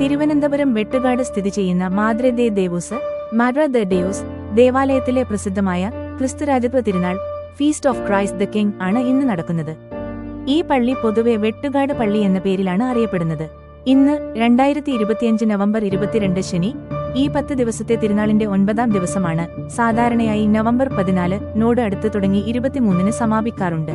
തിരുവനന്തപുരം വെട്ടുകാട് സ്ഥിതി ചെയ്യുന്ന മാദ്രദേ ദേവൂസ് മാഡ്ര ദ ഡേവൂസ് ദേവാലയത്തിലെ പ്രസിദ്ധമായ ക്രിസ്തുരാജത്വ തിരുനാൾ feast of Christ the King ആണ് ഇന്ന് നടക്കുന്നത്. ഈ പള്ളി പൊതുവെ വെട്ടുകാട് പള്ളി എന്ന പേരിലാണ് അറിയപ്പെടുന്നത്. ഇന്ന് രണ്ടായിരത്തി ഇരുപത്തിയഞ്ച് നവംബർ ഇരുപത്തിരണ്ട് ശനി ഈ പത്ത് ദിവസത്തെ തിരുനാളിന്റെ ഒൻപതാം ദിവസമാണ് സാധാരണയായി നവംബർ പതിനാല് നോട് അടുത്ത് തുടങ്ങി ഇരുപത്തിമൂന്നിന് സമാപിക്കാറുണ്ട്.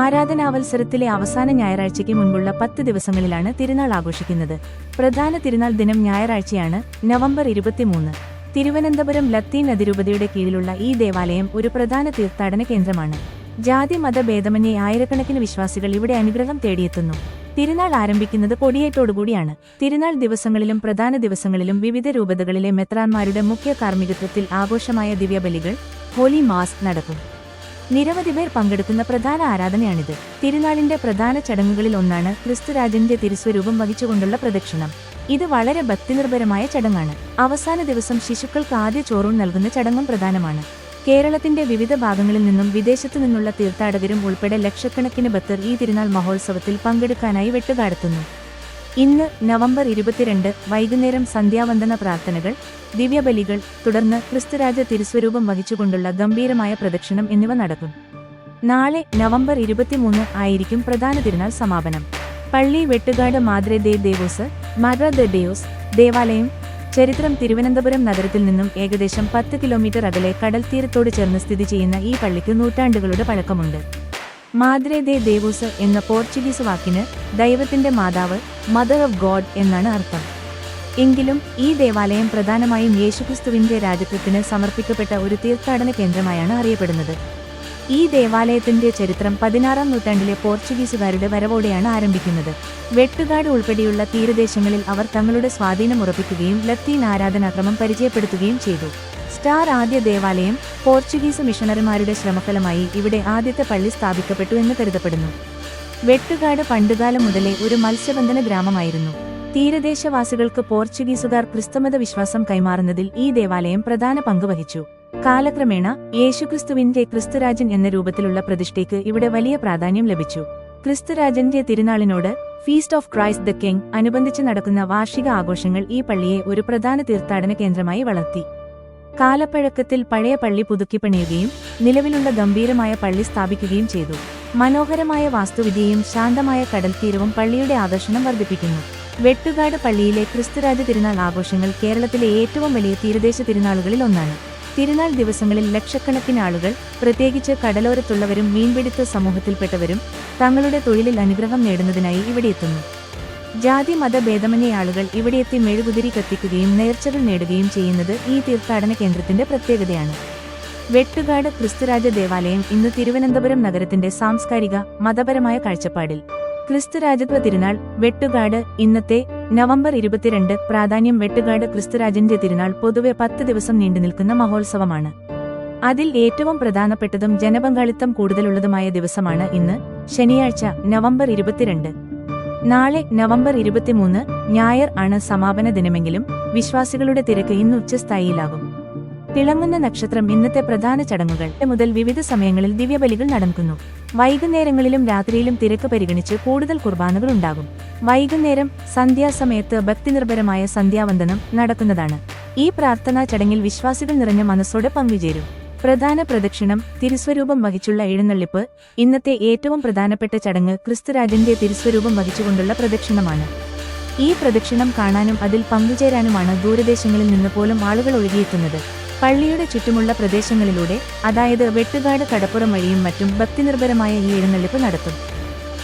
ആരാധനാവത്സരത്തിലെ അവസാന ഞായറാഴ്ചയ്ക്ക് മുൻപുള്ള പത്ത് ദിവസങ്ങളിലാണ് തിരുനാൾ ആഘോഷിക്കുന്നത്. പ്രധാന തിരുനാൾ ദിനം ഞായറാഴ്ചയാണ് നവംബർ ഇരുപത്തിമൂന്ന്. തിരുവനന്തപുരം ലത്തീൻ അതിരൂപതയുടെ കീഴിലുള്ള ഈ ദേവാലയം ഒരു പ്രധാന തീർത്ഥാടന കേന്ദ്രമാണ്. ജാതി മത ഭേദമന്യേ ആയിരക്കണക്കിന് വിശ്വാസികൾ ഇവിടെ അനുഗ്രഹം തേടിയെത്തുന്നു. തിരുനാൾ ആരംഭിക്കുന്നത് കൊടിയേറ്റോടുകൂടിയാണ്. തിരുനാൾ ദിവസങ്ങളിലും പ്രധാന ദിവസങ്ങളിലും വിവിധ രൂപതകളിലെ മെത്രാന്മാരുടെ മുഖ്യ കാർമ്മികത്വത്തിൽ ആഘോഷമായ ദിവ്യബലികൾ ഹോലി മാസ് നടക്കും. നിരവധി പേർ പങ്കെടുക്കുന്ന പ്രധാന ആരാധനയാണിത്. തിരുനാളിന്റെ പ്രധാന ചടങ്ങുകളിൽ ഒന്നാണ് ക്രിസ്തുരാജന്റെ തിരുസ്വരൂപം വഹിച്ചുകൊണ്ടുള്ള പ്രദക്ഷിണം. ഇത് വളരെ ഭക്തിനിർഭരമായ ചടങ്ങാണ്. അവസാന ദിവസം ശിശുക്കൾക്ക് ആദ്യ ചോറൂൺ നൽകുന്ന ചടങ്ങും പ്രധാനമാണ്. കേരളത്തിന്റെ വിവിധ ഭാഗങ്ങളിൽ നിന്നും വിദേശത്തു നിന്നുള്ള തീർത്ഥാടകരും ഉൾപ്പെടെ ലക്ഷക്കണക്കിന് ഭക്തർ ഈ തിരുനാൾ മഹോത്സവത്തിൽ പങ്കെടുക്കാനായി വെട്ടുകാടുത്തുന്നു. ഇന്ന് നവംബർ ഇരുപത്തിരണ്ട് വൈകുന്നേരം സന്ധ്യാവന്ദന പ്രാർത്ഥനകൾ ദിവ്യബലികൾ തുടർന്ന് ക്രിസ്തുരാജ തിരുസ്വരൂപം വഹിച്ചുകൊണ്ടുള്ള ഗംഭീരമായ പ്രദക്ഷിണം എന്നിവ നടക്കും. നാളെ നവംബർ ഇരുപത്തിമൂന്ന് ആയിരിക്കും പ്രധാന തിരുനാൾ സമാപനം. പള്ളി വെട്ടുകാട് മാദ്രെ ദേ ദേവോസ് മാദ്ര ദ ഡേയോസ് ദേവാലയം ചരിത്രം തിരുവനന്തപുരം നഗരത്തിൽ നിന്നും ഏകദേശം പത്ത് കിലോമീറ്റർ അകലെ കടൽ തീരത്തോട് ചേർന്ന് സ്ഥിതി ചെയ്യുന്ന ഈ പള്ളിക്ക് നൂറ്റാണ്ടുകളുടെ പഴക്കമുണ്ട്. മാദ്രെ ദേ ദേവൂസ് എന്ന പോർച്ചുഗീസ് വാക്കിന് ദൈവത്തിന്റെ മാതാവ് മദർ ഓഫ് ഗോഡ് എന്നാണ് അർത്ഥം. എങ്കിലും ഈ ദേവാലയം പ്രധാനമായും യേശുക്രിസ്തുവിന്റെ രാജ്യത്വത്തിന് സമർപ്പിക്കപ്പെട്ട ഒരു തീർത്ഥാടന കേന്ദ്രമായാണ് അറിയപ്പെടുന്നത്. ഈ ദേവാലയത്തിന്റെ ചരിത്രം പതിനാറാം നൂറ്റാണ്ടിലെ പോർച്ചുഗീസുകാരുടെ വരവോടെയാണ് ആരംഭിക്കുന്നത്. വെട്ടുകാട് ഉൾപ്പെടെയുള്ള തീരദേശങ്ങളിൽ അവർ തങ്ങളുടെ സ്വാധീനം ഉറപ്പിക്കുകയും ലത്തീൻ ആരാധനാക്രമം പരിചയപ്പെടുത്തുകയും ചെയ്തു. സ്റ്റാർ ആദ്യ ദേവാലയം പോർച്ചുഗീസ് മിഷണറിമാരുടെ ശ്രമഫലമായി ഇവിടെ ആദ്യത്തെ പള്ളി സ്ഥാപിക്കപ്പെട്ടു എന്ന് കരുതപ്പെടുന്നു. വെട്ടുകാട് പണ്ടുകാലം മുതലേ ഒരു മത്സ്യബന്ധന ഗ്രാമമായിരുന്നു. തീരദേശവാസികൾക്ക് പോർച്ചുഗീസുകാർ ക്രിസ്തുമത വിശ്വാസം കൈമാറുന്നതിൽ ഈ ദേവാലയം പ്രധാന പങ്ക് വഹിച്ചു. കാലക്രമേണ യേശുക്രിസ്തുവിന്റെ ക്രിസ്തുരാജൻ എന്ന രൂപത്തിലുള്ള പ്രതിഷ്ഠയ്ക്ക് ഇവിടെ വലിയ പ്രാധാന്യം ലഭിച്ചു. ക്രിസ്തുരാജന്റെ തിരുനാളിനോട് feast of Christ the King അനുബന്ധിച്ച് നടക്കുന്ന വാർഷിക ആഘോഷങ്ങൾ ഈ പള്ളിയെ ഒരു പ്രധാന തീർത്ഥാടന കേന്ദ്രമായി വളർത്തി. കാലപ്പഴക്കത്തിൽ പഴയ പള്ളി പുതുക്കിപ്പണിയുകയും നിലവിലുള്ള ഗംഭീരമായ പള്ളി സ്ഥാപിക്കുകയും ചെയ്തു. മനോഹരമായ വാസ്തുവിദ്യയും ശാന്തമായ കടൽ തീരവും പള്ളിയുടെ ആകർഷണം വർദ്ധിപ്പിക്കുന്നു. വെട്ടുകാട് പള്ളിയിലെ ക്രിസ്തുരാജ തിരുനാൾ ആഘോഷങ്ങൾ കേരളത്തിലെ ഏറ്റവും വലിയ തീരദേശ തിരുനാളുകളിൽ ഒന്നാണ്. തിരുനാൾ ദിവസങ്ങളിൽ ലക്ഷക്കണക്കിന് ആളുകൾ പ്രത്യേകിച്ച് കടലോരത്തുള്ളവരും മീൻപിടുത്ത സമൂഹത്തിൽപ്പെട്ടവരും തങ്ങളുടെ തൊഴിലിൽ അനുഗ്രഹം നേടുന്നതിനായി ഇവിടെ എത്തുന്നു. ജാതി മത ഭേദമന്യേ ആളുകൾ ഇവിടെയെത്തി മെഴുകുതിരി കത്തിക്കുകയും നേർച്ചകൾ നേടുകയും ചെയ്യുന്നത് ഈ തീർത്ഥാടന കേന്ദ്രത്തിന്റെ പ്രത്യേകതയാണ്. വെട്ടുകാട് ക്രിസ്തുരാജ ദേവാലയം ഇന്ന് തിരുവനന്തപുരം നഗരത്തിന്റെ സാംസ്കാരിക മതപരമായ കാഴ്ചപ്പാടിൽ. ക്രിസ്തുരാജത്വ തിരുനാൾ വെട്ടുകാട് ഇന്നത്തെ നവംബർ ഇരുപത്തിരണ്ട് പ്രാധാന്യം വെട്ടുകാട് ക്രിസ്തുരാജന്റെ തിരുനാൾ പൊതുവെ പത്ത് ദിവസം നീണ്ടുനിൽക്കുന്ന മഹോത്സവമാണ്. അതിൽ ഏറ്റവും പ്രധാനപ്പെട്ടതും ജനപങ്കാളിത്തം കൂടുതലുള്ളതുമായ ദിവസമാണ് ഇന്ന് ശനിയാഴ്ച നവംബർ ഇരുപത്തിരണ്ട്. നാളെ നവംബർ ഇരുപത്തിമൂന്ന് ഞായർ ആണ് സമാപന ദിനമെങ്കിലും വിശ്വാസികളുടെ തിരക്ക് ഇന്ന് ഉച്ചസ്ഥായിയിലാകും. തിളങ്ങുന്ന നക്ഷത്രം ഇന്നത്തെ പ്രധാന ചടങ്ങുകൾ. മുതൽ വിവിധ സമയങ്ങളിൽ ദിവ്യബലികൾ നടക്കുന്നു വൈകുന്നേരങ്ങളിലും രാത്രിയിലും തിരക്ക് പരിഗണിച്ച് കൂടുതൽ കുർബാനകൾ ഉണ്ടാകും. വൈകുന്നേരം സന്ധ്യാസമയത്ത് ഭക്തിനിർഭരമായ സന്ധ്യാവന്ദനം നടക്കുന്നതാണ്. ഈ പ്രാർത്ഥനാ ചടങ്ങിൽ വിശ്വാസികൾ നിറഞ്ഞ മനസ്സോടെ പങ്കുചേരും. പ്രധാന പ്രദക്ഷിണം തിരുസ്വരൂപം വഹിച്ചുള്ള എഴുന്നള്ളിപ്പ് ഇന്നത്തെ ഏറ്റവും പ്രധാനപ്പെട്ട ചടങ്ങ് ക്രിസ്തുരാജന്റെ തിരുസ്വരൂപം വഹിച്ചുകൊണ്ടുള്ള പ്രദക്ഷിണമാണ്. ഈ പ്രദക്ഷിണം കാണാനും അതിൽ പങ്കുചേരാനുമാണ് ദൂരദേശങ്ങളിൽ നിന്ന് പോലും ആളുകൾ ഒഴുകിയെത്തുന്നത്. പള്ളിയുടെ ചുറ്റുമുള്ള പ്രദേശങ്ങളിലൂടെ അതായത് വെട്ടുകാട് കടപ്പുറം വഴിയും മറ്റും ഭക്തിനിർഭരമായ ഈ എഴുന്നള്ളിപ്പ് നടത്തും.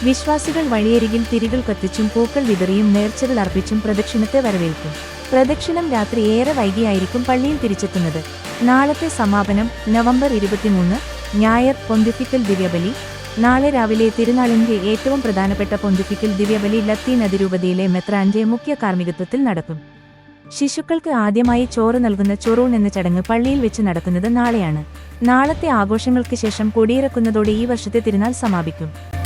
വിശ്വാസികൾ വഴിയരികിൽ തിരികൾ കത്തിച്ചും പൂക്കൾ വിതറിയും നേർച്ചകൾ അർപ്പിച്ചും പ്രദക്ഷിണത്തെ വരവേൽക്കും. പ്രദക്ഷിണം രാത്രി ഏറെ വൈകിയായിരിക്കും പള്ളിയിൽ തിരിച്ചെത്തുന്നത്. നാളത്തെ സമാപനം നവംബർ ഇരുപത്തിമൂന്ന് ഞായർ പൊന്തിഫിക്കൽ ദിവ്യബലി നാളെ രാവിലെ തിരുനാളിന്റെ ഏറ്റവും പ്രധാനപ്പെട്ട പൊന്തിഫിക്കൽ ദിവ്യബലി ലത്തീൻ അതിരൂപതയിലെ മെത്രാന്റെ മുഖ്യ കാർമ്മികത്വത്തിൽ നടക്കും. ശിശുക്കൾക്ക് ആദ്യമായി ചോറ് നൽകുന്ന ചൊറൂൺ എന്ന ചടങ്ങ് പള്ളിയിൽ വെച്ച് നടക്കുന്നത് നാളെയാണ്. നാളത്തെ ആഘോഷങ്ങൾക്ക് ശേഷം കൊടിയിറക്കുന്നതോടെ ഈ വർഷത്തെ തിരുനാൾ സമാപിക്കും.